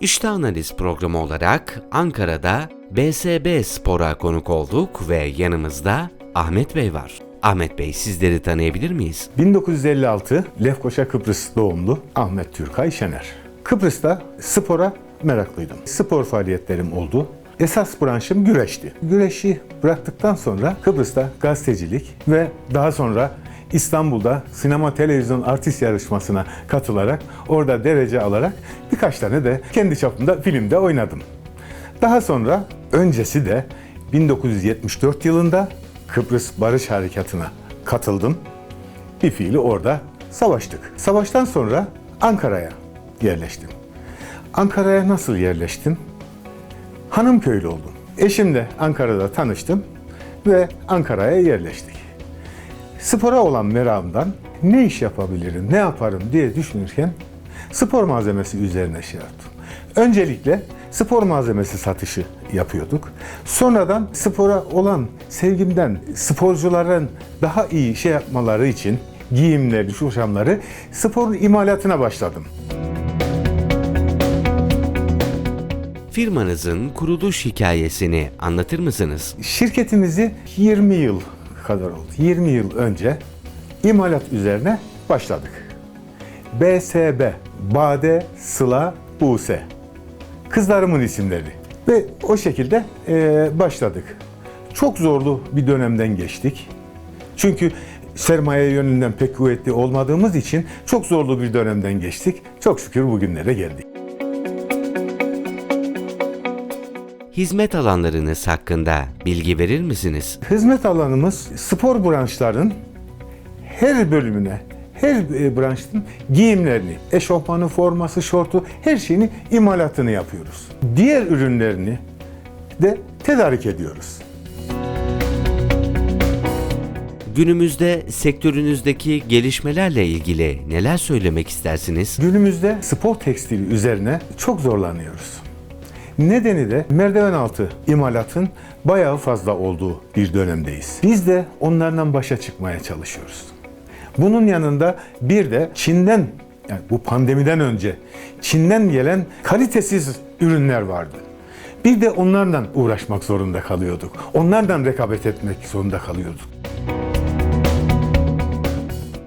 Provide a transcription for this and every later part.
İşte analiz programı olarak Ankara'da BSB Spor'a konuk olduk ve yanımızda Ahmet Bey var. Ahmet Bey sizleri tanıyabilir miyiz? 1956 Lefkoşa Kıbrıs doğumlu Ahmet Türkay Şener. Kıbrıs'ta spora meraklıydım. Spor faaliyetlerim oldu. Esas branşım güreşti. Güreşi bıraktıktan sonra Kıbrıs'ta gazetecilik ve daha sonra İstanbul'da sinema televizyon artist yarışmasına katılarak orada derece alarak birkaç tane de kendi çapımda filmde oynadım. Daha sonra öncesi de 1974 yılında Kıbrıs Barış Harekatı'na katıldım. Bir fiili orada savaştık. Savaştan sonra Ankara'ya yerleştim. Ankara'ya nasıl yerleştim? Hanım köylü oldum. Eşimle Ankara'da tanıştım ve Ankara'ya yerleştik. Spora olan merakımdan ne iş yapabilirim, ne yaparım diye düşünürken spor malzemesi üzerine şey yaptım. Öncelikle spor malzemesi satışı yapıyorduk. Sonradan spora olan sevgimden sporcuların daha iyi şey yapmaları için giyimleri, şuşamları sporun imalatına başladım. Firmanızın kuruluş hikayesini anlatır mısınız? Şirketimizi 20 yıl kadar oldu. 20 yıl önce imalat üzerine başladık. BSB, Bade, Sıla, Buse. Kızlarımın isimleri. Ve o şekilde eee, başladık. Çok zorlu bir dönemden geçtik. Çünkü sermaye yönünden pek kuvvetli olmadığımız için çok zorlu bir dönemden geçtik. Çok şükür bugünlere geldik. Hizmet alanlarınız hakkında bilgi verir misiniz? Hizmet alanımız spor branşların her bölümüne, her e, branşın giyimlerini, eşofmanı, forması, şortu, her şeyini imalatını yapıyoruz. Diğer ürünlerini de tedarik ediyoruz. Günümüzde sektörünüzdeki gelişmelerle ilgili neler söylemek istersiniz? Günümüzde spor tekstili üzerine çok zorlanıyoruz. Nedeni de merdiven altı imalatın bayağı fazla olduğu bir dönemdeyiz. Biz de onlardan başa çıkmaya çalışıyoruz. Bunun yanında bir de Çin'den yani bu pandemiden önce Çin'den gelen kalitesiz ürünler vardı. Bir de onlardan uğraşmak zorunda kalıyorduk. Onlardan rekabet etmek zorunda kalıyorduk.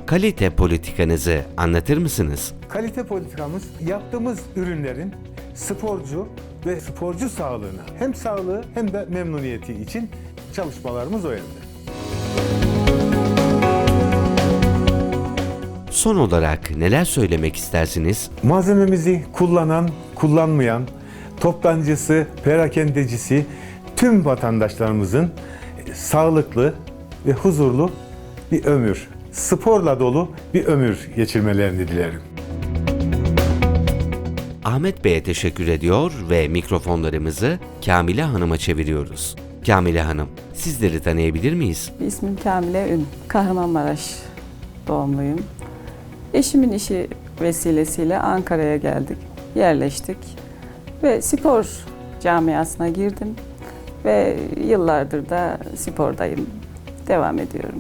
Kalite politikanızı anlatır mısınız? Kalite politikamız yaptığımız ürünlerin sporcu ve sporcu sağlığına hem sağlığı hem de memnuniyeti için çalışmalarımız o yönde. Son olarak neler söylemek istersiniz? Malzememizi kullanan, kullanmayan, toptancısı, perakendecisi tüm vatandaşlarımızın sağlıklı ve huzurlu bir ömür, sporla dolu bir ömür geçirmelerini dilerim. Ahmet Bey'e teşekkür ediyor ve mikrofonlarımızı Kamile Hanım'a çeviriyoruz. Kamile Hanım, sizleri tanıyabilir miyiz? İsmim Kamile Ün. Kahramanmaraş doğumluyum. Eşimin işi vesilesiyle Ankara'ya geldik, yerleştik ve spor camiasına girdim ve yıllardır da spordayım. Devam ediyorum.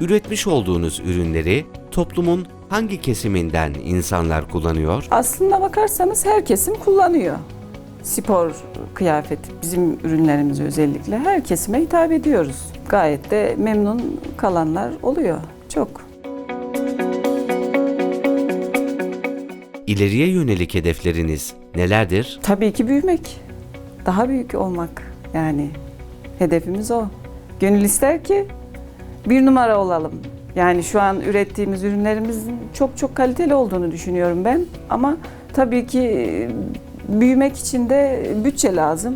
Üretmiş olduğunuz ürünleri toplumun hangi kesiminden insanlar kullanıyor? Aslında bakarsanız her kesim kullanıyor. Spor kıyafeti, bizim ürünlerimiz özellikle her kesime hitap ediyoruz. Gayet de memnun kalanlar oluyor. Çok. İleriye yönelik hedefleriniz nelerdir? Tabii ki büyümek. Daha büyük olmak. Yani hedefimiz o. Gönül ister ki bir numara olalım. Yani şu an ürettiğimiz ürünlerimizin çok çok kaliteli olduğunu düşünüyorum ben. Ama tabii ki büyümek için de bütçe lazım.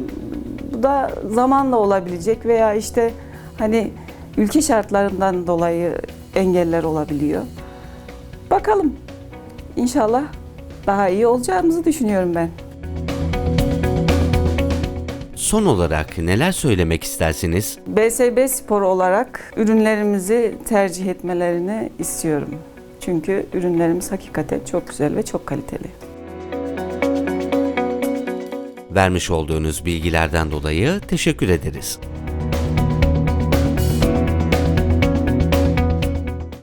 Bu da zamanla olabilecek veya işte hani ülke şartlarından dolayı engeller olabiliyor. Bakalım. İnşallah daha iyi olacağımızı düşünüyorum ben. Son olarak neler söylemek istersiniz? BSB Spor olarak ürünlerimizi tercih etmelerini istiyorum. Çünkü ürünlerimiz hakikaten çok güzel ve çok kaliteli. Vermiş olduğunuz bilgilerden dolayı teşekkür ederiz.